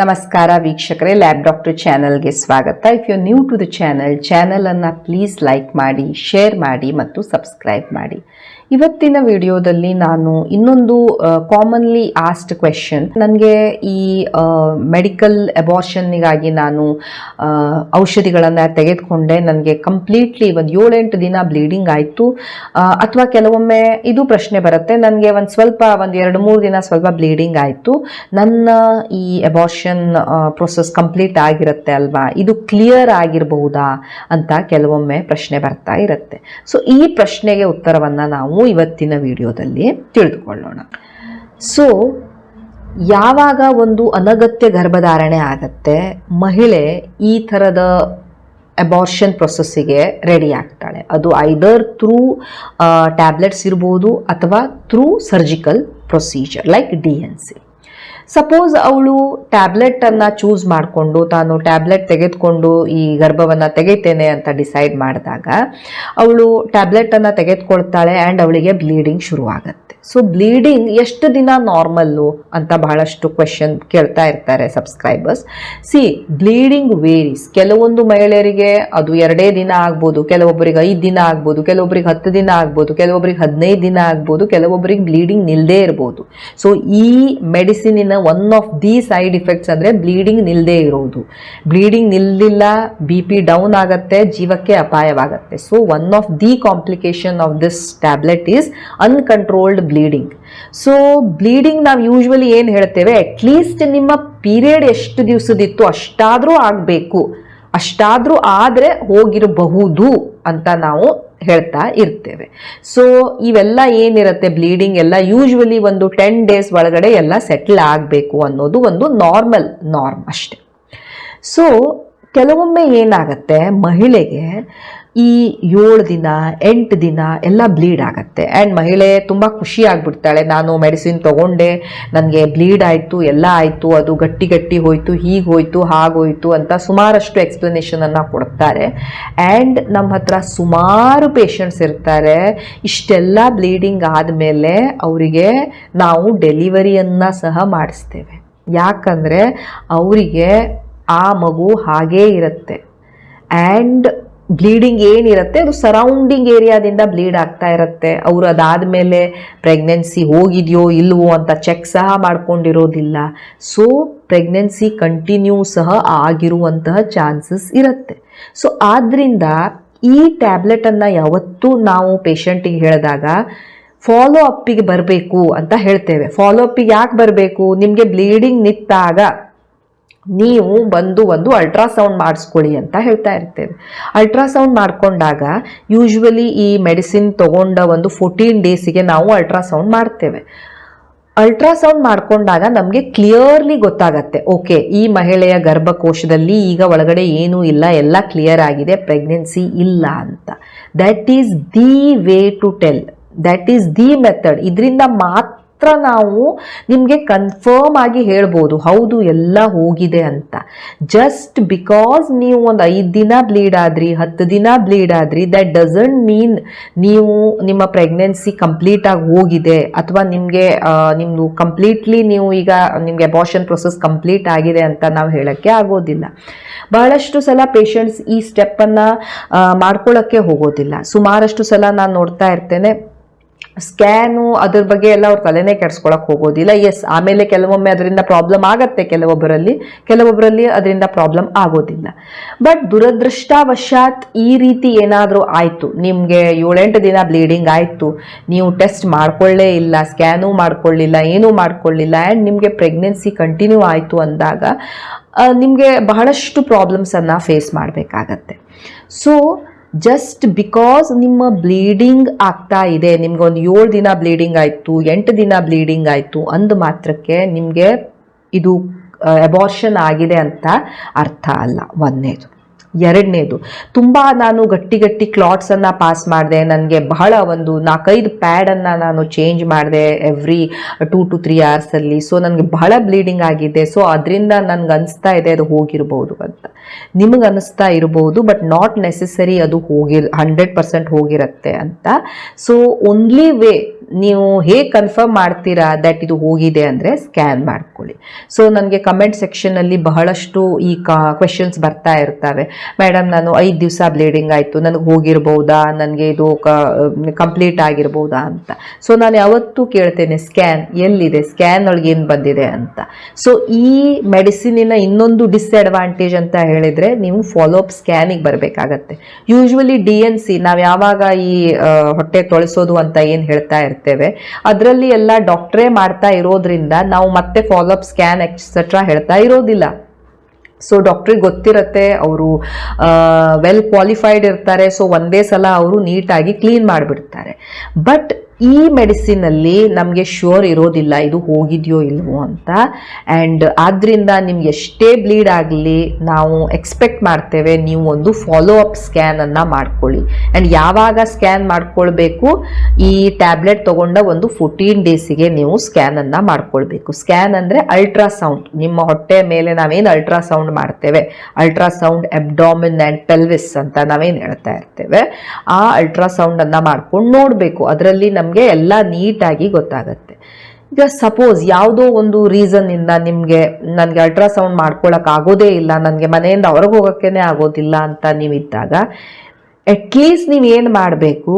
ನಮಸ್ಕಾರ ವೀಕ್ಷಕರೇ lab doctor ಚಾನಲ್ಗೆ ಸ್ವಾಗತ. If you new to the channel ಚಾನಲನ್ನು ಪ್ಲೀಸ್ ಲೈಕ್ ಮಾಡಿ ಶೇರ್ ಮಾಡಿ ಮತ್ತು ಸಬ್ಸ್ಕ್ರೈಬ್ ಮಾಡಿ. ಇವತ್ತಿನ ವಿಡಿಯೋದಲ್ಲಿ ನಾನು ಇನ್ನೊಂದು ಕಾಮನ್ಲಿ ಆಸ್ಟ್ ಕ್ವೆಶನ್ ನನಗೆ ಈ ಮೆಡಿಕಲ್ ಅಬಾರ್ಷನ್ನಿಗಾಗಿ ನಾನು ಔಷಧಿಗಳನ್ನು ತೆಗೆದುಕೊಂಡೆ. ನನಗೆ ಕಂಪ್ಲೀಟ್ಲಿ ಒಂದು ಏಳೆಂಟು ದಿನ ಬ್ಲೀಡಿಂಗ್ ಆಯಿತು. ಅಥವಾ ಕೆಲವೊಮ್ಮೆ ಇದು ಪ್ರಶ್ನೆ ಬರುತ್ತೆ. ನನಗೆ ಒಂದು ಸ್ವಲ್ಪ, ಒಂದು ಎರಡು ಮೂರು ದಿನ ಸ್ವಲ್ಪ ಬ್ಲೀಡಿಂಗ್ ಆಯಿತು. ನನ್ನ ಈ ಅಬಾರ್ಷನ್ ಪ್ರೊಸೆಸ್ ಕಂಪ್ಲೀಟ್ ಆಗಿರುತ್ತೆ ಅಲ್ವಾ? ಇದು ಕ್ಲಿಯರ್ ಆಗಿರಬಹುದಾ ಅಂತ ಕೆಲವೊಮ್ಮೆ ಪ್ರಶ್ನೆ ಬರ್ತಾ ಇರುತ್ತೆ. ಸೊ ಈ ಪ್ರಶ್ನೆಗೆ ಉತ್ತರವನ್ನು ನಾವು ಇವತ್ತಿನ ವಿಡಿಯೋದಲ್ಲಿ ತಿಳಿದುಕೊಳ್ಳೋಣ. ಸೊ ಯಾವಾಗ ಒಂದು ಅನಗತ್ಯ ಗರ್ಭಧಾರಣೆ ಆಗತ್ತೆ, ಮಹಿಳೆ ಈ ಥರದ ಅಬಾರ್ಷನ್ ಪ್ರೊಸೆಸ್ಸಿಗೆ ರೆಡಿ ಆಗ್ತಾಳೆ. ಅದು ಐದರ್ ಥ್ರೂ ಟ್ಯಾಬ್ಲೆಟ್ಸ್ ಇರ್ಬೋದು ಅಥವಾ through surgical procedure like D N C suppose ಅವಳು ಟ್ಯಾಬ್ಲೆಟನ್ನು ಚೂಸ್ ಮಾಡಿಕೊಂಡು ತಾನು ಟ್ಯಾಬ್ಲೆಟ್ ತೆಗೆದುಕೊಂಡು ಈ ಗರ್ಭವನ್ನು ತೆಗಿತೇನೆ ಅಂತ ಡಿಸೈಡ್ ಮಾಡಿದಾಗ, ಅವಳು ಟ್ಯಾಬ್ಲೆಟನ್ನು ತೆಗೆದುಕೊಳ್ತಾಳೆ ಆ್ಯಂಡ್ ಅವಳಿಗೆ ಬ್ಲೀಡಿಂಗ್ ಶುರುವಾಗುತ್ತೆ. ಸೊ ಬ್ಲೀಡಿಂಗ್ ಎಷ್ಟು ದಿನ ನಾರ್ಮಲ್ಲು ಅಂತ ಬಹಳಷ್ಟು ಕ್ವೆಶನ್ ಕೇಳ್ತಾ ಇರ್ತಾರೆ ಸಬ್ಸ್ಕ್ರೈಬರ್ಸ್ ಸಿ ಬ್ಲೀಡಿಂಗ್ ವೇರೀಸ್ ಕೆಲವೊಂದು ಮಹಿಳೆಯರಿಗೆ ಅದು ಎರಡೇ ದಿನ ಆಗ್ಬೋದು, ಕೆಲವೊಬ್ಬರಿಗೆ ಐದು ದಿನ ಆಗ್ಬೋದು, ಕೆಲವೊಬ್ಬರಿಗೆ ಹತ್ತು ದಿನ ಆಗ್ಬೋದು, ಕೆಲವೊಬ್ಬರಿಗೆ ಹದಿನೈದು ದಿನ ಆಗ್ಬೋದು, ಕೆಲವೊಬ್ಬರಿಗೆ ಬ್ಲೀಡಿಂಗ್ ನಿಲ್ಲದೇ ಇರ್ಬೋದು. ಸೊ ಈ ಮೆಡಿಸಿನಿನ one of the side effects ಅಂದರೆ ಬ್ಲೀಡಿಂಗ್ ನಿಲ್ಲದೇ ಇರೋದು. ಬ್ಲೀಡಿಂಗ್ ನಿಲ್ಲಿಲ್ಲ ಬಿ ಪಿ ಡೌನ್ ಆಗುತ್ತೆ, ಜೀವಕ್ಕೆ ಅಪಾಯವಾಗುತ್ತೆ. So one of the complication of this tablet is uncontrolled bleeding so bleeding ನಾವು ಯೂಶ್ವಲಿ ಏನು ಹೇಳ್ತೇವೆ? ಅಟ್ಲೀಸ್ಟ್ ನಿಮ್ಮ ಪೀರಿಯಡ್ ಎಷ್ಟು ದಿವಸದಿತ್ತು ಅಷ್ಟಾದರೂ ಆಗಬೇಕು. ಅಷ್ಟಾದರೂ ಆದರೆ ಹೋಗಿರಬಹುದು ಅಂತ ನಾವು ಹೇಳ್ತಾ ಇರ್ತೇವೆ. ಸೊ ಇವೆಲ್ಲ ಏನಿರುತ್ತೆ? ಬ್ಲೀಡಿಂಗ್ ಎಲ್ಲ ಯೂಶ್ವಲಿ ಒಂದು ಟೆನ್ ಡೇಸ್ ಒಳಗಡೆ ಎಲ್ಲ ಸೆಟ್ಲ್ ಆಗಬೇಕು ಅನ್ನೋದು ಒಂದು ನಾರ್ಮಲ್ ನಾರ್ಮ್ ಅಷ್ಟೆ. ಸೊ ಕೆಲವೊಮ್ಮೆ ಏನಾಗುತ್ತೆ? ಮಹಿಳೆಗೆ ಈ ಏಳು ದಿನ, ಎಂಟು ದಿನ ಎಲ್ಲ ಬ್ಲೀಡ್ ಆಗುತ್ತೆ. ಆ್ಯಂಡ್ ಮಹಿಳೆ ತುಂಬ ಖುಷಿ ಆಗಿಬಿಡ್ತಾಳೆ. ನಾನು ಮೆಡಿಸಿನ್ ತೊಗೊಂಡೆ, ನನಗೆ ಬ್ಲೀಡ್ ಆಯಿತು, ಎಲ್ಲ ಆಯಿತು, ಅದು ಗಟ್ಟಿ ಗಟ್ಟಿ ಹೋಯಿತು, ಹೀಗೆ ಹೋಯಿತು ಹಾಗೋಯಿತು ಅಂತ ಸುಮಾರಷ್ಟು ಎಕ್ಸ್ಪ್ಲನೇಷನನ್ನು ಕೊಡ್ತಾರೆ. ಆ್ಯಂಡ್ ನಮ್ಮ ಹತ್ರ ಸುಮಾರು ಪೇಷಂಟ್ಸ್ ಇರ್ತಾರೆ. ಇಷ್ಟೆಲ್ಲ ಬ್ಲೀಡಿಂಗ್ ಆದಮೇಲೆ ಅವರಿಗೆ ನಾವು ಡೆಲಿವರಿಯನ್ನು ಸಹ ಮಾಡಿಸ್ತೇವೆ. ಯಾಕಂದರೆ ಅವರಿಗೆ ಆ ಮಗು ಹಾಗೇ ಇರುತ್ತೆ. ಆ್ಯಂಡ್ ಬ್ಲೀಡಿಂಗ್ ಏನಿರುತ್ತೆ, ಅದು ಸರೌಂಡಿಂಗ್ ಏರಿಯಾದಿಂದ ಬ್ಲೀಡ್ ಆಗ್ತಾ ಇರುತ್ತೆ. ಅವರು ಅದಾದಮೇಲೆ ಪ್ರೆಗ್ನೆನ್ಸಿ ಹೋಗಿದೆಯೋ ಇಲ್ವೋ ಅಂತ ಚೆಕ್ ಸಹ ಮಾಡ್ಕೊಂಡಿರೋದಿಲ್ಲ. ಸೊ ಪ್ರೆಗ್ನೆನ್ಸಿ ಕಂಟಿನ್ಯೂ ಸಹ ಆಗಿರುವಂತಹ ಚಾನ್ಸಸ್ ಇರುತ್ತೆ. ಸೊ ಆದ್ದರಿಂದ ಈ ಟ್ಯಾಬ್ಲೆಟನ್ನು ಯಾವತ್ತೂ ನಾವು ಪೇಷಂಟಿಗೆ ಹೇಳಿದಾಗ ಫಾಲೋ ಅಪ್ಪಿಗೆ ಬರಬೇಕು ಅಂತ ಹೇಳ್ತೇವೆ. ಫಾಲೋ ಅಪ್ಪಿಗೆ ಯಾಕೆ ಬರಬೇಕು? ನಿಮಗೆ ಬ್ಲೀಡಿಂಗ್ ನಿಂತಾಗ. ನೀವು ಬಂದು ಒಂದು ಅಲ್ಟ್ರಾಸೌಂಡ್ ಮಾಡಿಸ್ಕೊಳ್ಳಿ ಅಂತ ಹೇಳ್ತಾ ಇರ್ತೇವೆ. ಅಲ್ಟ್ರಾಸೌಂಡ್ ಮಾಡಿಕೊಂಡಾಗ ಯೂಶ್ವಲಿ ಈ ಮೆಡಿಸಿನ್ ತಗೊಂಡ ಒಂದು ಫೋರ್ಟೀನ್ ಡೇಸಿಗೆ ನಾವು ಅಲ್ಟ್ರಾಸೌಂಡ್ ಮಾಡ್ತೇವೆ. ಅಲ್ಟ್ರಾಸೌಂಡ್ ಮಾಡಿಕೊಂಡಾಗ ನಮಗೆ ಕ್ಲಿಯರ್ಲಿ ಗೊತ್ತಾಗತ್ತೆ. ಓಕೆ ಈ ಮಹಿಳೆಯ ಗರ್ಭಕೋಶದಲ್ಲಿ ಈಗ ಒಳಗಡೆ ಏನೂ ಇಲ್ಲ, ಎಲ್ಲ ಕ್ಲಿಯರ್ ಆಗಿದೆ ಪ್ರೆಗ್ನೆನ್ಸಿ ಇಲ್ಲ ಅಂತ. That is the way to tell that is the method ಇದರಿಂದ ಮಾತ್ರ ನಾವು ನಿಮಗೆ ಕನ್ಫರ್ಮ್ ಆಗಿ ಹೇಳ್ಬೋದು, ಹೌದು ಎಲ್ಲ ಹೋಗಿದೆ ಅಂತ. ಜಸ್ಟ್ ಬಿಕಾಸ್ ನೀವು ಒಂದು ಐದು ದಿನ ಬ್ಲೀಡ್ ಆದ್ರಿ, ಹತ್ತು ದಿನ ಬ್ಲೀಡ್ ಆದ್ರಿ ದಟ್ ಡಸಂಟ್ ಮೀನ್ ನೀವು ನಿಮ್ಮ ಪ್ರೆಗ್ನೆನ್ಸಿ ಕಂಪ್ಲೀಟ್ ಆಗಿ ಹೋಗಿದೆ. ಅಥವಾ ನಿಮಗೆ ನಿಮ್ಮದು ಕಂಪ್ಲೀಟ್ಲಿ ನೀವು ಈಗ ನಿಮಗೆ ಅಬಾರ್ಷನ್ ಪ್ರೊಸೆಸ್ ಕಂಪ್ಲೀಟ್ ಆಗಿದೆ ಅಂತ ನಾವು ಹೇಳೋಕ್ಕೆ ಆಗೋದಿಲ್ಲ. ಬಹಳಷ್ಟು ಸಲ ಪೇಷಂಟ್ಸ್ ಈ ಸ್ಟೆಪ್ಪನ್ನು ಮಾಡ್ಕೊಳ್ಳೋಕ್ಕೆ ಹೋಗೋದಿಲ್ಲ. ಸುಮಾರಷ್ಟು ಸಲ ನಾನು ನೋಡ್ತಾ ಇರ್ತೇನೆ ಸ್ಕ್ಯಾನು ಅದ್ರ ಬಗ್ಗೆ ಎಲ್ಲ ಅವ್ರ ತಲೆನೇ ಕೆಡ್ಸ್ಕೊಳಕ್ ಹೋಗೋದಿಲ್ಲ. ಎಸ್ ಆಮೇಲೆ ಕೆಲವೊಮ್ಮೆ ಅದರಿಂದ ಪ್ರಾಬ್ಲಮ್ ಆಗತ್ತೆ ಕೆಲವೊಬ್ಬರಲ್ಲಿ. ಕೆಲವೊಬ್ಬರಲ್ಲಿ ಅದರಿಂದ ಪ್ರಾಬ್ಲಮ್ ಆಗೋದಿಲ್ಲ. ಬಟ್ ದುರದೃಷ್ಟವಶಾತ್ ಈ ರೀತಿ ಏನಾದರೂ ಆಯಿತು, ನಿಮಗೆ ಏಳೆಂಟು ದಿನ ಬ್ಲೀಡಿಂಗ್ ಆಯಿತು, ನೀವು ಟೆಸ್ಟ್ ಮಾಡ್ಕೊಳ್ಳೇ ಇಲ್ಲ ಸ್ಕ್ಯಾನು ಮಾಡ್ಕೊಳ್ಳಿಲ್ಲ, ಏನೂ ಮಾಡ್ಕೊಳ್ಳಿಲ್ಲ ಆ್ಯಂಡ್ ನಿಮಗೆ ಪ್ರೆಗ್ನೆನ್ಸಿ ಕಂಟಿನ್ಯೂ ಆಯಿತು ಅಂದಾಗ ನಿಮಗೆ ಬಹಳಷ್ಟು ಪ್ರಾಬ್ಲಮ್ಸನ್ನು ಫೇಸ್ ಮಾಡಬೇಕಾಗತ್ತೆ. ಸೊ ಜಸ್ಟ್ ಬಿಕಾಸ್ ನಿಮ್ಮ ಬ್ಲೀಡಿಂಗ್ ಆಗ್ತಾ ಇದೆ, ನಿಮ್ಗೆ ಒಂದು ಏಳು ದಿನ ಬ್ಲೀಡಿಂಗ್ ಆಯಿತು, ಎಂಟು ದಿನ ಬ್ಲೀಡಿಂಗ್ ಆಯಿತು ಅಂದ ಮಾತ್ರಕ್ಕೆ ನಿಮಗೆ ಇದು ಅಬಾರ್ಷನ್ ಆಗಿದೆ ಅಂತ ಅರ್ಥ ಅಲ್ಲ. ಒಂದನೇದು. ಎರಡನೇದು. ತುಂಬ ನಾನು ಗಟ್ಟಿ ಗಟ್ಟಿ ಕ್ಲಾಟ್ಸನ್ನು ಪಾಸ್ ಮಾಡಿದೆ. ನನಗೆ ಬಹಳ ಒಂದು ನಾಲ್ಕೈದು ಪ್ಯಾಡನ್ನು ನಾನು ಚೇಂಜ್ ಮಾಡಿದೆ ಎವ್ರಿ ಟೂ ಟು ತ್ರೀ ಅವರ್ಸಲ್ಲಿ ಸೊ ನನಗೆ ಬಹಳ ಬ್ಲೀಡಿಂಗ್ ಆಗಿದೆ. ಸೊ ಅದರಿಂದ ನನಗೆ ಅನಿಸ್ತಾ ಇದೆ ಅದು ಹೋಗಿರ್ಬೋದು ಅಂತ. ನಿಮಗೆ ಅನಿಸ್ತಾ ಇರಬಹುದು ಬಟ್ ನಾಟ್ ನೆಸೆಸರಿ ಅದು ಹೋಗಿ ಹಂಡ್ರೆಡ್ ಪರ್ಸೆಂಟ್ ಹೋಗಿರುತ್ತೆ ಅಂತ. ಸೊ ಓನ್ಲಿ ವೇ ನೀವು ಹೇಗೆ ಕನ್ಫರ್ಮ್ ಮಾಡ್ತೀರಾ ದಟ್ ಇದು ಹೋಗಿದೆ ಅಂದರೆ ಸ್ಕ್ಯಾನ್ ಮಾಡ್ಕೊಳ್ಳಿ. ಸೊ ನನಗೆ ಕಮೆಂಟ್ ಸೆಕ್ಷನಲ್ಲಿ ಬಹಳಷ್ಟು ಈ ಕ್ವೆಶನ್ಸ್ ಬರ್ತಾ ಇರ್ತವೆ. ಮೇಡಮ್ ನಾನು ಐದು ದಿವಸ ಬ್ಲೀಡಿಂಗ್ ಆಯಿತು. ನನಗೆ ಹೋಗಿರ್ಬೋದಾ? ನನಗೆ ಇದು ಕಂಪ್ಲೀಟ್ ಆಗಿರ್ಬೋದಾ ಅಂತ. ಸೊ ನಾನು ಯಾವತ್ತೂ ಕೇಳ್ತೇನೆ ಸ್ಕ್ಯಾನ್ ಎಲ್ಲಿದೆ? ಸ್ಕ್ಯಾನ್ ಒಳಗೆ ಏನು ಬಂದಿದೆ ಅಂತ. ಸೊ ಈ ಮೆಡಿಸಿನಿನ ಇನ್ನೊಂದು ಡಿಸ್ಅಡ್ವಾಂಟೇಜ್ ಅಂತ ಹೇಳಿದರೆ, ನೀವು ಫಾಲೋ ಅಪ್ ಸ್ಕ್ಯಾನಿಗೆ ಬರಬೇಕಾಗತ್ತೆ. ಯೂಶ್ವಲಿ ಡಿ ಎನ್ ಸಿ ನಾವು ಯಾವಾಗ ಈ ಹೊಟ್ಟೆ ತೊಳಸೋದು ಅಂತ ಏನು ಹೇಳ್ತಾ ಇರ್ತೇವೆ, ಅದರಲ್ಲಿ ಎಲ್ಲ ಡಾಕ್ಟ್ರೇ ಮಾಡ್ತಾ ಇರೋದ್ರಿಂದ ನಾವು ಮತ್ತೆ ಫಾಲೋ ಅಪ್ ಸ್ಕ್ಯಾನ್ ಎಕ್ಸೆಟ್ರಾ ಹೇಳ್ತಾ ಇರೋದಿಲ್ಲ. ಸೊ ಡಾಕ್ಟ್ರಿಗೆ ಗೊತ್ತಿರತ್ತೆ, ಅವರು ವೆಲ್ ಕ್ವಾಲಿಫೈಡ್ ಇರ್ತಾರೆ. ಸೊ ಒಂದೇ ಸಲ ಅವರು ನೀಟಾಗಿ ಕ್ಲೀನ್ ಮಾಡಿಬಿಡ್ತಾರೆ. ಬಟ್ ಈ ಮೆಡಿಸಿನಲ್ಲಿ ನಮಗೆ ಶ್ಯೂರ್ ಇರೋದಿಲ್ಲ, ಇದು ಹೋಗಿದೆಯೋ ಇಲ್ವೋ ಅಂತ. ಆ್ಯಂಡ್ ಆದ್ದರಿಂದ ನಿಮ್ಗೆ ಎಷ್ಟೇ ಬ್ಲೀಡ್ ಆಗಲಿ, ನಾವು ಎಕ್ಸ್ಪೆಕ್ಟ್ ಮಾಡ್ತೇವೆ ನೀವು ಒಂದು ಫಾಲೋ ಅಪ್ ಸ್ಕ್ಯಾನನ್ನು ಮಾಡ್ಕೊಳ್ಳಿ. ಆ್ಯಂಡ್ ಯಾವಾಗ ಸ್ಕ್ಯಾನ್ ಮಾಡ್ಕೊಳ್ಬೇಕು? ಈ ಟ್ಯಾಬ್ಲೆಟ್ ತೊಗೊಂಡ ಒಂದು ಫೋರ್ಟೀನ್ ಡೇಸಿಗೆ ನೀವು ಸ್ಕ್ಯಾನನ್ನು ಮಾಡ್ಕೊಳ್ಬೇಕು. ಸ್ಕ್ಯಾನ್ ಅಂದರೆ ಅಲ್ಟ್ರಾಸೌಂಡ್ ನಿಮ್ಮ ಹೊಟ್ಟೆ ಮೇಲೆ ನಾವೇನು ಅಲ್ಟ್ರಾಸೌಂಡ್ ಮಾಡ್ತೇವೆ? ಅಲ್ಟ್ರಾಸೌಂಡ್ ಅಬ್ಡಾಮಿನ್ ಆ್ಯಂಡ್ ಪೆಲ್ವಿಸ್ ಅಂತ ನಾವೇನು ಹೇಳ್ತಾ ಇರ್ತೇವೆ. ಆ ಅಲ್ಟ್ರಾಸೌಂಡನ್ನು ಮಾಡ್ಕೊಂಡು ನೋಡಬೇಕು. ಅದರಲ್ಲಿ ನಮಗೆ ಎಲ್ಲ ನೀಟಾಗಿ ಗೊತ್ತಾಗತ್ತೆ. ಈಗ ಸಪೋಸ್ ಯಾವುದೋ ಒಂದು ರೀಸನ್ನಿಂದ ನಿಮಗೆ, ನನಗೆ ಅಲ್ಟ್ರಾಸೌಂಡ್ ಮಾಡ್ಕೊಳ್ಳೋಕೆ ಆಗೋದೇ ಇಲ್ಲ, ನನಗೆ ಮನೆಯಿಂದ ಹೊರಗೆ ಹೋಗೋಕ್ಕೇ ಆಗೋದಿಲ್ಲ ಅಂತ ನೀವಿದ್ದಾಗ ಅಟ್ಲೀಸ್ಟ್ ನೀವು ಏನು ಮಾಡಬೇಕು,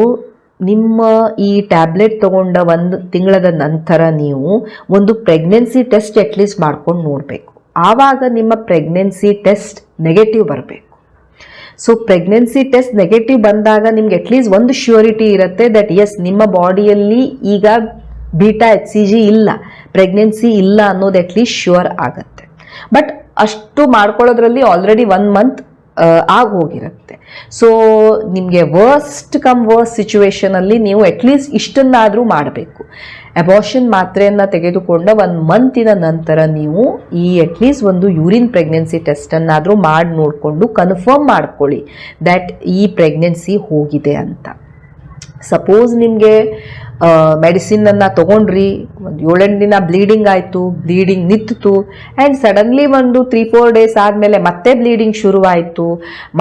ನಿಮ್ಮ ಈ ಟ್ಯಾಬ್ಲೆಟ್ ತಗೊಂಡ ಒಂದು ತಿಂಗಳದ ನಂತರ ನೀವು ಒಂದು ಪ್ರೆಗ್ನೆನ್ಸಿ ಟೆಸ್ಟ್ ಅಟ್ಲೀಸ್ಟ್ ಮಾಡ್ಕೊಂಡು ನೋಡಬೇಕು. ಆವಾಗ ನಿಮ್ಮ ಪ್ರೆಗ್ನೆನ್ಸಿ ಟೆಸ್ಟ್ ನೆಗೆಟಿವ್ ಬರಬೇಕು. ಸೊ ಪ್ರೆಗ್ನೆನ್ಸಿ ಟೆಸ್ಟ್ ನೆಗೆಟಿವ್ ಬಂದಾಗ ನಿಮ್ಗೆ ಅಟ್ಲೀಸ್ಟ್ ಒಂದು ಶ್ಯೂರಿಟಿ ಇರುತ್ತೆ ದಟ್ ಎಸ್ ನಿಮ್ಮ ಬಾಡಿಯಲ್ಲಿ ಈಗ ಬೀಟಾ ಎಚ್ ಸಿ ಜಿ ಇಲ್ಲ ಪ್ರೆಗ್ನೆನ್ಸಿ ಇಲ್ಲ ಅನ್ನೋದು ಅಟ್ಲೀಸ್ಟ್ ಶ್ಯೂರ್ ಆಗುತ್ತೆ. ಬಟ್ ಅಷ್ಟು ಮಾಡ್ಕೊಳ್ಳೋದ್ರಲ್ಲಿ ಆಲ್ರೆಡಿ ಒನ್ ಮಂತ್ ಆಗಿ ಹೋಗಿರುತ್ತೆ ಸೊ ನಿಮಗೆ ವರ್ಸ್ಟ್ ಕಮ್ ವರ್ಸ್ಟ್ ಸಿಚುವೇಶನಲ್ಲಿ ನೀವು ಅಟ್ಲೀಸ್ಟ್ ಇಷ್ಟನ್ನಾದರೂ ಮಾಡಬೇಕು. ಅಬಾರ್ಷನ್ ಮಾತ್ರೆಯನ್ನು ತೆಗೆದುಕೊಂಡ ಒಂದು ಮಂತಿನ ನಂತರ ನೀವು ಈ ಅಟ್ಲೀಸ್ಟ್ ಒಂದು ಯೂರಿನ್ ಪ್ರೆಗ್ನೆನ್ಸಿ ಟೆಸ್ಟನ್ನಾದರೂ ಮಾಡಿ ನೋಡಿಕೊಂಡು ಕನ್ಫರ್ಮ್ ಮಾಡ್ಕೊಳ್ಳಿ ದ್ಯಾಟ್ ಈ ಪ್ರೆಗ್ನೆನ್ಸಿ ಹೋಗಿದೆ ಅಂತ. ಸಪೋಸ್ ನಿಮಗೆ ಮೆಡಿಸಿನನ್ನು ತೊಗೊಂಡ್ರಿ. ಒಂದು ಏಳೆಂಟು ದಿನ ಬ್ಲೀಡಿಂಗ್ ಆಯಿತು ಬ್ಲೀಡಿಂಗ್ ನಿಂತಿತು. ಆ್ಯಂಡ್ ಸಡನ್ಲಿ ಒಂದು ತ್ರೀ ಫೋರ್ ಡೇಸ್ ಆದಮೇಲೆ ಮತ್ತೆ ಬ್ಲೀಡಿಂಗ್ ಶುರುವಾಯಿತು.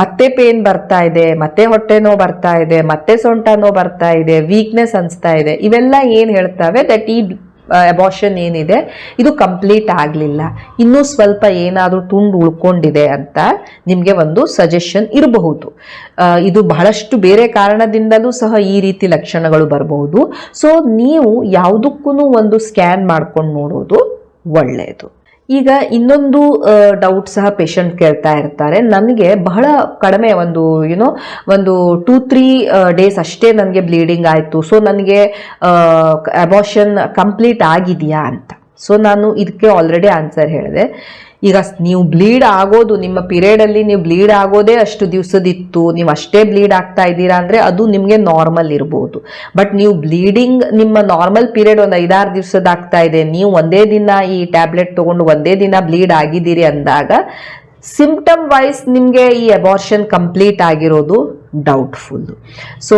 ಮತ್ತೆ ಪೇನ್ ಬರ್ತಾ ಇದೆ, ಮತ್ತೆ ಹೊಟ್ಟೆ ನೋವು ಬರ್ತಾ ಇದೆ, ಮತ್ತೆ ಸೊಂಟ ನೋವು ಬರ್ತಾ ಇದೆ ವೀಕ್ನೆಸ್ ಅನಿಸ್ತಾ ಇದೆ. ಇವೆಲ್ಲ ಏನು ಹೇಳ್ತವೆ? ದಟ್ ಈ ಅಬಾರ್ಷನ್ ಏನಿದೆ, ಇದು ಕಂಪ್ಲೀಟ್ ಆಗಲಿಲ್ಲ. ಇನ್ನೂ ಸ್ವಲ್ಪ ಏನಾದರೂ ತುಂಡು ಉಳ್ಕೊಂಡಿದೆ ಅಂತ ನಿಮಗೆ ಒಂದು ಸಜೆಷನ್ ಇರಬಹುದು. ಇದು ಬಹಳಷ್ಟು ಬೇರೆ ಕಾರಣದಿಂದಲೂ ಸಹ ಈ ರೀತಿ ಲಕ್ಷಣಗಳು ಬರಬಹುದು. ಸೊ ನೀವು ಯಾವುದಕ್ಕೂ ಒಂದು ಸ್ಕ್ಯಾನ್ ಮಾಡ್ಕೊಂಡು ನೋಡೋದು ಒಳ್ಳೆಯದು ಈಗ ಇನ್ನೊಂದು ಡೌಟ್ ಸಹ ಪೇಷಂಟ್ ಕೇಳ್ತಾ ಇರ್ತಾರೆ. ನನಗೆ ಬಹಳ ಕಡಿಮೆ ಒಂದು ಯುನೋ ಒಂದು ಟೂ ತ್ರೀ ಡೇಸ್ ಅಷ್ಟೇ ನನಗೆ ಬ್ಲೀಡಿಂಗ್ ಆಯಿತು. ಸೊ ನನಗೆ ಅಬಾಷನ್ ಕಂಪ್ಲೀಟ್ ಆಗಿದೆಯಾ ಅಂತ. ಸೊ ನಾನು ಇದಕ್ಕೆ ಆಲ್ರೆಡಿ ಆನ್ಸರ್ ಹೇಳಿದೆ. ಈಗ ನೀವು ಬ್ಲೀಡ್ ಆಗೋದು, ನಿಮ್ಮ ಪೀರಿಯಡಲ್ಲಿ ನೀವು ಬ್ಲೀಡ್ ಆಗೋದೇ ಅಷ್ಟು ದಿವಸದಿತ್ತು, ನೀವು ಅಷ್ಟೇ ಬ್ಲೀಡ್ ಆಗ್ತಾ ಇದ್ದೀರಾ ಅಂದರೆ ಅದು ನಿಮಗೆ ನಾರ್ಮಲ್ ಇರ್ಬೋದು. ಬಟ್ ನೀವು ಬ್ಲೀಡಿಂಗ್ ನಿಮ್ಮ ನಾರ್ಮಲ್ ಪಿರಿಯಡ್ ಒಂದು ಐದಾರು ದಿವಸದ ಆಗ್ತಾ ಇದೆ, ನೀವು ಒಂದೇ ದಿನ ಈ ಟ್ಯಾಬ್ಲೆಟ್ ತೊಗೊಂಡು ಒಂದೇ ದಿನ ಬ್ಲೀಡ್ ಆಗಿದ್ದೀರಿ ಅಂದಾಗ ಸಿಂಪ್ಟಮ್ ವೈಸ್ ನಿಮಗೆ ಈ ಅಬಾರ್ಷನ್ ಕಂಪ್ಲೀಟ್ ಆಗಿರೋದು ಡೌಟ್ಫುಲ್ ಸೊ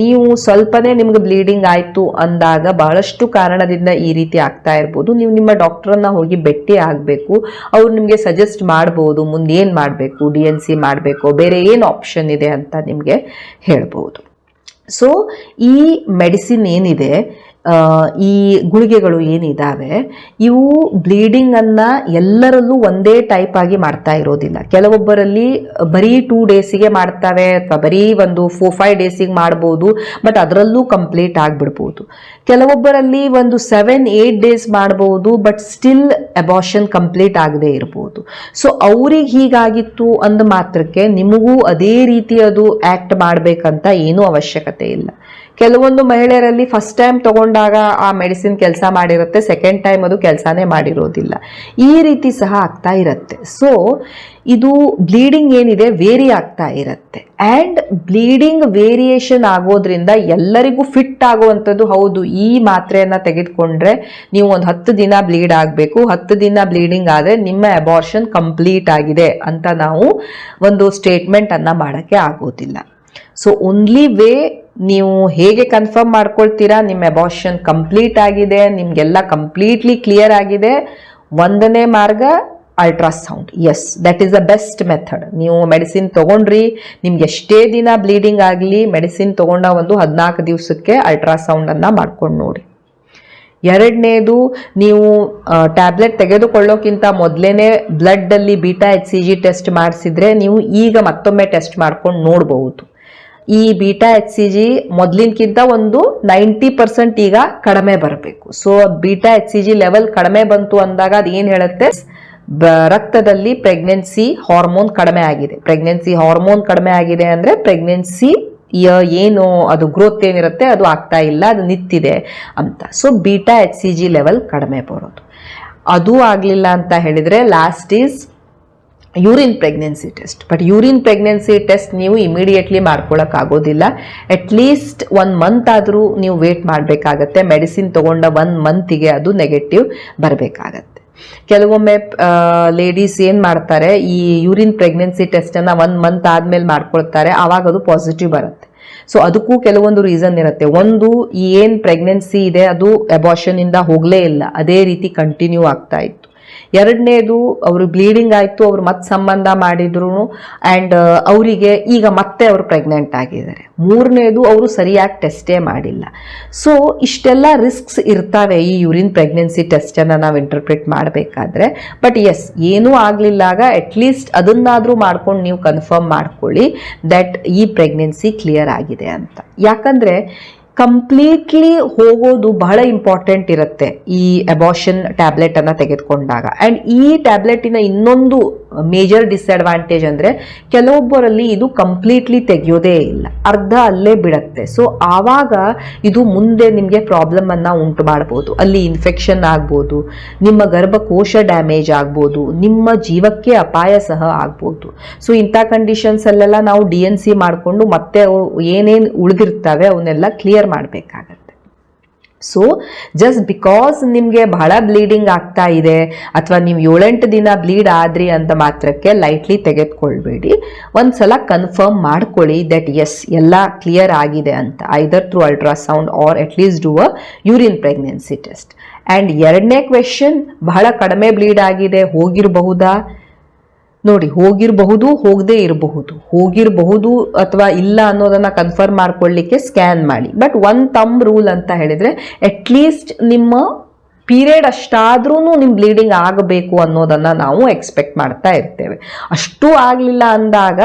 ನೀವು ಸ್ವಲ್ಪನೇ ನಿಮ್ಗೆ ಬ್ಲೀಡಿಂಗ್ ಆಯಿತು ಅಂದಾಗ ಬಹಳಷ್ಟು ಕಾರಣದಿಂದ ಈ ರೀತಿ ಆಗ್ತಾ ಇರ್ಬೋದು. ನೀವು ನಿಮ್ಮ ಡಾಕ್ಟ್ರನ್ನ ಹೋಗಿ ಭೇಟಿ ಆಗಬೇಕು. ಅವ್ರು ನಿಮಗೆ ಸಜೆಸ್ಟ್ ಮಾಡ್ಬೋದು. ಮುಂದೆ ಏನು ಮಾಡಬೇಕು? ಡಿ ಎನ್ ಸಿ ಮಾಡಬೇಕು? ಬೇರೆ ಏನು ಆಪ್ಷನ್ ಇದೆ ಅಂತ ನಿಮಗೆ ಹೇಳ್ಬೋದು. ಸೊ ಈ ಮೆಡಿಸಿನ್ ಏನಿದೆ? ಈ ಗುಳಿಗೆಗಳು ಏನಿದ್ದಾವೆ ಇವು ಬ್ಲೀಡಿಂಗನ್ನು ಎಲ್ಲರಲ್ಲೂ ಒಂದೇ ಟೈಪ್ ಆಗಿ ಮಾಡ್ತಾ ಇರೋದಿಲ್ಲ. ಕೆಲವೊಬ್ಬರಲ್ಲಿ ಬರೀ ಟೂ ಡೇಸಿಗೆ ಮಾಡ್ತವೆ ಅಥವಾ ಬರೀ ಒಂದು ಫೋರ್ ಫೈವ್ ಡೇಸಿಗೆ ಮಾಡ್ಬೋದು ಬಟ್ ಅದರಲ್ಲೂ ಕಂಪ್ಲೀಟ್ ಆಗಿಬಿಡ್ಬೋದು. ಕೆಲವೊಬ್ಬರಲ್ಲಿ ಒಂದು ಸೆವೆನ್ ಏಯ್ಟ್ ಡೇಸ್ ಮಾಡ್ಬೋದು ಬಟ್ ಸ್ಟಿಲ್ ಅಬಾರ್ಷನ್ ಕಂಪ್ಲೀಟ್ ಆಗದೆ ಇರ್ಬೋದು. ಸೊ ಅವ್ರಿಗೆ ಹೀಗಾಗಿತ್ತು ಅಂದ ಮಾತ್ರಕ್ಕೆ ನಿಮಗೂ ಅದೇ ರೀತಿ ಅದು ಆ್ಯಕ್ಟ್ ಮಾಡಬೇಕಂತ ಏನೂ ಅವಶ್ಯಕತೆ ಇಲ್ಲ. ಕೆಲವೊಂದು ಮಹಿಳೆಯರಲ್ಲಿ ಫಸ್ಟ್ ಟೈಮ್ ತಗೊಂಡಾಗ ಆ ಮೆಡಿಸಿನ್ ಕೆಲಸ ಮಾಡಿರುತ್ತೆ ಸೆಕೆಂಡ್ ಟೈಮ್ ಅದು ಕೆಲಸನೇ ಮಾಡಿರೋದಿಲ್ಲ. ಈ ರೀತಿ ಸಹ ಆಗ್ತಾ ಇರುತ್ತೆ. ಸೊ ಇದು ಬ್ಲೀಡಿಂಗ್ ಏನಿದೆ ವೇರಿ ಆಗ್ತಾ ಇರುತ್ತೆ. ಆ್ಯಂಡ್ ಬ್ಲೀಡಿಂಗ್ ವೇರಿಯೇಷನ್ ಆಗೋದ್ರಿಂದ ಎಲ್ಲರಿಗೂ ಫಿಟ್ ಆಗುವಂಥದ್ದು ಹೌದು. ಈ ಮಾತ್ರೆಯನ್ನು ತೆಗೆದುಕೊಂಡ್ರೆ ನೀವು ಒಂದು ಹತ್ತು ದಿನ ಬ್ಲೀಡ್ ಆಗಬೇಕು. ಹತ್ತು ದಿನ ಬ್ಲೀಡಿಂಗ್ ಆದರೆ ನಿಮ್ಮ ಅಬಾರ್ಷನ್ ಕಂಪ್ಲೀಟ್ ಆಗಿದೆ ಅಂತ ನಾವು ಒಂದು ಸ್ಟೇಟ್ಮೆಂಟನ್ನು ಮಾಡೋಕ್ಕೆ ಆಗೋದಿಲ್ಲ. ಸೊ ಓನ್ಲಿ ವೇ ನೀವು ಹೇಗೆ ಕನ್ಫರ್ಮ್ ಮಾಡ್ಕೊಳ್ತೀರಾ, ನಿಮ್ಮ ಅಬಾರ್ಷನ್ ಕಂಪ್ಲೀಟ್ ಆಗಿದೆ, ನಿಮಗೆಲ್ಲ ಕಂಪ್ಲೀಟ್ಲಿ ಕ್ಲಿಯರ್ ಆಗಿದೆ. ಒಂದನೇ ಮಾರ್ಗ ultrasound yes that is the best method ನೀವು ಮೆಡಿಸಿನ್ ತೊಗೊಂಡ್ರಿ, ನಿಮ್ಗೆ ಎಷ್ಟೇ ದಿನ ಬ್ಲೀಡಿಂಗ್ ಆಗಲಿ ಮೆಡಿಸಿನ್ ತೊಗೊಂಡ ಒಂದು ಹದಿನಾಲ್ಕು ದಿವಸಕ್ಕೆ ಅಲ್ಟ್ರಾಸೌಂಡನ್ನು ಮಾಡ್ಕೊಂಡು ನೋಡಿ. ಎರಡನೇದು, ನೀವು ಟ್ಯಾಬ್ಲೆಟ್ ತೆಗೆದುಕೊಳ್ಳೋಕ್ಕಿಂತ ಮೊದಲೇ ಬ್ಲಡ್ಡಲ್ಲಿ beta H C G test ಮಾಡಿಸಿದ್ರೆ ನೀವು ಈಗ ಮತ್ತೊಮ್ಮೆ ಟೆಸ್ಟ್ ಮಾಡ್ಕೊಂಡು ನೋಡಬಹುದು ಈ ಬೀಟಾ ಎಚ್ ಸಿ ಜಿ ಮೊದಲಿನಕ್ಕಿಂತ ಒಂದು ನೈಂಟಿ ಪರ್ಸೆಂಟ್ ಈಗ ಕಡಿಮೆ ಬರಬೇಕು. So beta H C G level ಕಡಿಮೆ ಬಂತು ಅಂದಾಗ ಅದು ಏನು ಹೇಳುತ್ತೆ? ರಕ್ತದಲ್ಲಿ ಪ್ರೆಗ್ನೆನ್ಸಿ ಹಾರ್ಮೋನ್ ಕಡಿಮೆ ಆಗಿದೆ. ಪ್ರೆಗ್ನೆನ್ಸಿ ಹಾರ್ಮೋನ್ ಕಡಿಮೆ ಆಗಿದೆ ಅಂದರೆ ಪ್ರೆಗ್ನೆನ್ಸಿ ಏನು, ಅದು ಗ್ರೋತ್ ಏನಿರುತ್ತೆ, ಅದು ಆಗ್ತಾ ಇಲ್ಲ, ಅದು ನಿಂತಿದೆ ಅಂತ. So beta H C G level ಕಡಿಮೆ ಬರೋದು. ಅದು ಆಗಲಿಲ್ಲ ಅಂತ ಹೇಳಿದರೆ last is urine pregnancy test but urine pregnancy test ನೀವು immediately at least one month ಆದರೂ ನೀವು ವೇಟ್ ಮಾಡಬೇಕಾಗತ್ತೆ. ಮೆಡಿಸಿನ್ ತೊಗೊಂಡ ಒನ್ ಮಂತಿಗೆ ಅದು ನೆಗೆಟಿವ್ ಬರಬೇಕಾಗತ್ತೆ. ಕೆಲವೊಮ್ಮೆ ಲೇಡೀಸ್ ಏನು ಮಾಡ್ತಾರೆ, ಈ ಯೂರಿನ್ ಪ್ರೆಗ್ನೆನ್ಸಿ ಟೆಸ್ಟನ್ನು ಒನ್ ಮಂತ್ ಆದಮೇಲೆ ಮಾಡ್ಕೊಳ್ತಾರೆ. ಆವಾಗ ಅದು ಪಾಸಿಟಿವ್ ಬರುತ್ತೆ. ಸೊ ಅದಕ್ಕೂ ಕೆಲವೊಂದು ರೀಸನ್ ಇರುತ್ತೆ. ಒಂದು ಏನು ಪ್ರೆಗ್ನೆನ್ಸಿ ಇದೆ, ಅದು ಅಬಾರ್ಷನಿಂದ ಹೋಗಲೇ ಇಲ್ಲ. ಅದೇ ರೀತಿ ಕಂಟಿನ್ಯೂ ಆಗ್ತಾ ಇತ್ತು. ಎರಡನೇದು ಅವರು ಬ್ಲೀಡಿಂಗ್ ಆಯಿತು, ಅವರು ಮತ್ತೆ ಸಂಬಂಧ ಮಾಡಿದ್ರು ಆ್ಯಂಡ್ ಅವರಿಗೆ ಈಗ ಮತ್ತೆ ಅವರು ಪ್ರೆಗ್ನೆಂಟ್ ಆಗಿದ್ದಾರೆ. ಮೂರನೇದು ಅವರು ಸರಿಯಾಗಿ ಟೆಸ್ಟೇ ಮಾಡಿಲ್ಲ. ಸೊ ಇಷ್ಟೆಲ್ಲ ರಿಸ್ಕ್ಸ್ ಇರ್ತವೆ ಈ ಯೂರಿನ್ ಪ್ರೆಗ್ನೆನ್ಸಿ ಟೆಸ್ಟನ್ನು ನಾವು ಇಂಟರ್ಪ್ರಿಟ್ ಮಾಡಬೇಕಾದ್ರೆ. ಬಟ್ ಎಸ್ ಏನೂ ಆಗಲಿಲ್ಲಾಗ ಅಟ್ಲೀಸ್ಟ್ ಅದನ್ನಾದರೂ ಮಾಡ್ಕೊಂಡು ನೀವು ಕನ್ಫರ್ಮ್ ಮಾಡ್ಕೊಳ್ಳಿ ದಟ್ ಈ ಪ್ರೆಗ್ನೆನ್ಸಿ ಕ್ಲಿಯರ್ ಆಗಿದೆ ಅಂತ. ಯಾಕಂದರೆ ಕಂಪ್ಲೀಟ್ಲಿ ಹೋಗೋದು ಬಹಳ ಇಂಪಾರ್ಟೆಂಟ್ ಇರುತ್ತೆ ಈ ಅಬಾಷನ್ ಟ್ಯಾಬ್ಲೆಟ್ ಅನ್ನ ತೆಗೆದುಕೊಂಡಾಗ. ಆ್ಯಂಡ್ ಈ ಟ್ಯಾಬ್ಲೆಟಿನ ಇನ್ನೊಂದು ಮೇಜರ್ ಡಿಸ್ಅಡ್ವಾಂಟೇಜ್ ಅಂದರೆ ಕೆಲವೊಬ್ಬರಲ್ಲಿ ಇದು ಕಂಪ್ಲೀಟ್ಲಿ ತೆಗೆಯೋದೇ ಇಲ್ಲ. ಅರ್ಧ ಅಲ್ಲೇ ಬಿಡುತ್ತೆ. ಸೊ ಆವಾಗ ಇದು ಮುಂದೆ ನಿಮಗೆ ಪ್ರಾಬ್ಲಮನ್ನು ಉಂಟು ಮಾಡ್ಬೋದು. ಅಲ್ಲಿ ಇನ್ಫೆಕ್ಷನ್ ಆಗ್ಬೋದು, ನಿಮ್ಮ ಗರ್ಭಕೋಶ ಡ್ಯಾಮೇಜ್ ಆಗ್ಬೋದು, ನಿಮ್ಮ ಜೀವಕ್ಕೆ ಅಪಾಯ ಸಹ ಆಗ್ಬೋದು. ಸೊ ಇಂಥ ಕಂಡೀಷನ್ಸ್ ಅಲ್ಲೆಲ್ಲ ನಾವು ಡಿ ಎನ್ ಸಿ ಮಾಡಿಕೊಂಡು ಮತ್ತೆ ಏನೇನು ಉಳಿದಿರ್ತವೆ, ಅವನ್ನೆಲ್ಲ ಕ್ಲಿಯರ್ ಮಾಡಬೇಕಾಗತ್ತೆ. ಸೊ ಜಸ್ಟ್ ಬಿಕಾಸ್ ನಿಮಗೆ ಬಹಳ ಬ್ಲೀಡಿಂಗ್ ಆಗ್ತಾ ಇದೆ, ಅಥವಾ ನೀವು ಏಳೆಂಟು ದಿನ ಬ್ಲೀಡ್ ಆದ್ರಿ ಅಂತ ಮಾತ್ರಕ್ಕೆ ಲೈಟ್ಲಿ ತೆಗೆದುಕೊಳ್ಬೇಡಿ. ಒಂದು ಸಲ ಕನ್ಫರ್ಮ್ ಮಾಡ್ಕೊಳ್ಳಿ ದಟ್ ಎಸ್ ಎಲ್ಲ ಕ್ಲಿಯರ್ ಆಗಿದೆ ಅಂತ. Either through ultrasound or at least do a urine pregnancy test and ಎರಡನೇ ಕ್ವೆಶನ್ ಬಹಳ ಕಡಿಮೆ ಬ್ಲೀಡ್ ಆಗಿದೆ, ಹೋಗಿರಬಹುದಾ? ನೋಡಿ, ಹೋಗಿರಬಹುದು, ಹೋಗದೇ ಇರಬಹುದು. ಹೋಗಿರಬಹುದು ಅಥವಾ ಇಲ್ಲ ಅನ್ನೋದನ್ನ ಕನ್ಫರ್ಮ್ ಮಾಡ್ಕೊಳ್ಳಿಕ್ಕೆ ಸ್ಕ್ಯಾನ್ ಮಾಡಿ. ಬಟ್ ಒನ್ ತಮ್ ರೂಲ್ ಅಂತ ಹೇಳಿದ್ರೆ ಅಟ್ಲೀಸ್ಟ್ ನಿಮ್ಮ ಪೀರಿಯಡ್ ಅಷ್ಟಾದ್ರೂ ನಿಮ್ಮ ಬ್ಲೀಡಿಂಗ್ ಆಗಬೇಕು ಅನ್ನೋದನ್ನ ನಾವು ಎಕ್ಸ್ಪೆಕ್ಟ್ ಮಾಡ್ತಾ ಇರ್ತೇವೆ. ಅಷ್ಟು ಆಗಲಿಲ್ಲ ಅಂದಾಗ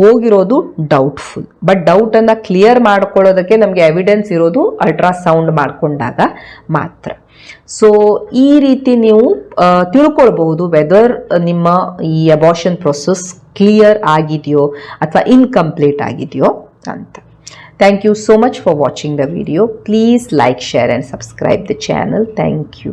ಹೋಗಿರೋದು ಡೌಟ್ಫುಲ್ ಬಟ್ ಡೌಟನ್ನು ಕ್ಲಿಯರ್ ಮಾಡ್ಕೊಳ್ಳೋದಕ್ಕೆ ನಮಗೆ ಎವಿಡೆನ್ಸ್ ಇರೋದು ಅಲ್ಟ್ರಾಸೌಂಡ್ ಮಾಡಿಕೊಂಡಾಗ ಮಾತ್ರ. ಸೊ ಈ ರೀತಿ ನೀವು ತಿಳ್ಕೊಳ್ಬಹುದು ವೆದರ್ ನಿಮ್ಮ ಈ ಅಬಾಷನ್ ಪ್ರೊಸೆಸ್ ಕ್ಲಿಯರ್ ಆಗಿದೆಯೋ ಅಥವಾ ಇನ್ಕಂಪ್ಲೀಟ್ ಆಗಿದೆಯೋ ಅಂತ. Thank you so much for watching the video please like share and subscribe the channel thank you